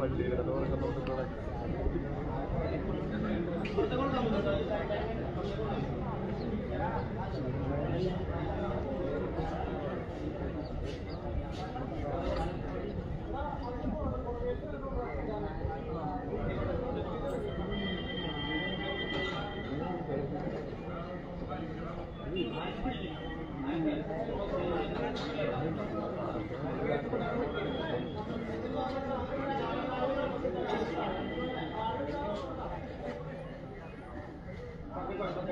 വണ്ടി ഇടതുപറൊക്കെ നോക്കിക്കോളെ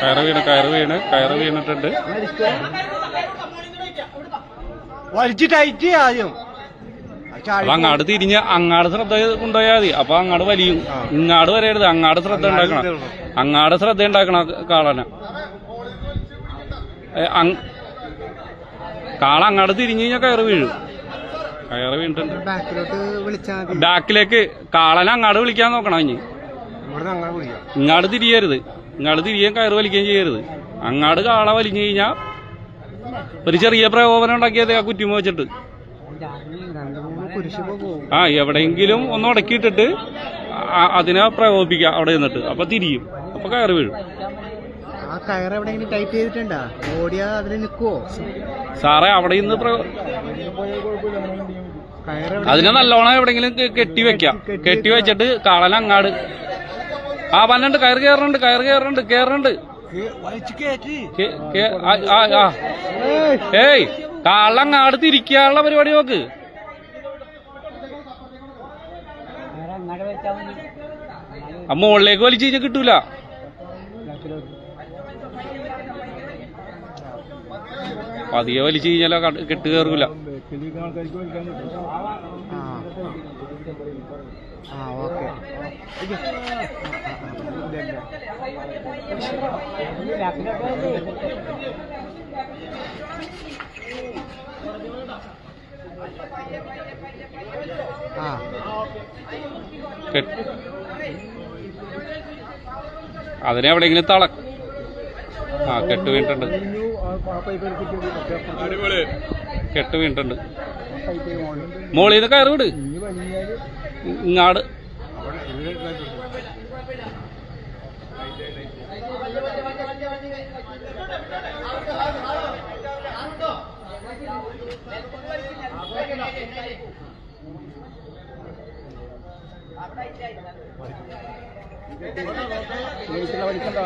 കയറ് വീണ് കയറ് വീണ് കയറ് വീണിട്ടുണ്ട്. വലിച്ചു ടൈറ്റ് ആദ്യം. അപ്പൊ അങ്ങാട് തിരിഞ്ഞ് അങ്ങാട് ശ്രദ്ധ കൊണ്ടുപോയാൽ മതി. അപ്പൊ അങ്ങാട് വലിയും. ഇങ്ങാട് വരരുത്. അങ്ങാട് ശ്രദ്ധ ഉണ്ടാക്കണം. അങ്ങാട് ശ്രദ്ധ ഉണ്ടാക്കണം കാളന. കാള അങ്ങാട് തിരിഞ്ഞു കഴിഞ്ഞാൽ കയറ് വീഴും. കയറ് വീണിട്ടുണ്ട്. ബാക്കിലേക്ക് കാളനെ അങ്ങാട് വിളിക്കാൻ നോക്കണം ഇനി. ഇങ്ങാട് തിരിയരുത്. ഇങ്ങാട് തിരിയാൻ കയറ് വലിക്കുകയും ചെയ്യരുത്. അങ്ങാട് കാള വലിഞ്ഞു കഴിഞ്ഞാൽ ഒരു ചെറിയ പ്രകോപനം ഉണ്ടാക്കിയത് ആ കുറ്റിമ വെച്ചിട്ട്. ആ എവിടെയെങ്കിലും ഒന്ന് ഉടക്കിയിട്ടിട്ട് അതിനെ പ്രകോപിക്കുക അവിടെ നിന്നിട്ട് അപ്പൊ തിരിയും. അപ്പൊ കയറ് വീഴും. ആ കയർ എവിടെയെങ്കിലും ടൈറ്റ് ചെയ്തിട്ടുണ്ടാ? ഓടിയാ അതിൽ നിൽക്കുവോ സാറേ അവിടെ നിന്ന് കയർ അതിനെ നല്ലോണം എവിടെങ്കിലും കെട്ടി വെക്കാം. കെട്ടി വെച്ചിട്ട് കാളൻ അങ്ങാട് ആ പന്നുണ്ട് കയറ് കയറുന്നുണ്ട് കയറ് കയറുന്നുണ്ട് കയറുന്നുണ്ട് ഏയ് കയറ്റി. അടുത്ത് ഇരിക്കാനുള്ള ആ- ആ- ആ. ഏയ് കാളങ്ങാട് തിരിക്കാനുള്ള പരിപാടി നോക്ക്. അമ്മ മുകളിലേക്ക് വലിച്ചു കഴിഞ്ഞാൽ കിട്ടൂല. പതിയെ വലിച്ചു കഴിഞ്ഞാലോ കട്- കെട്ട് കയറൂല. ആ. ഓക്കെ ആ അതിനെ ഇങ്ങനെ തള ആ കെട്ട് വീണിട്ടുണ്ട്. കെട്ട് വീണിട്ടുണ്ട്. മോളിൽ നിന്ന് കയറി വിട്. ഇങ്ങാട്. പഠിക്കണ്ട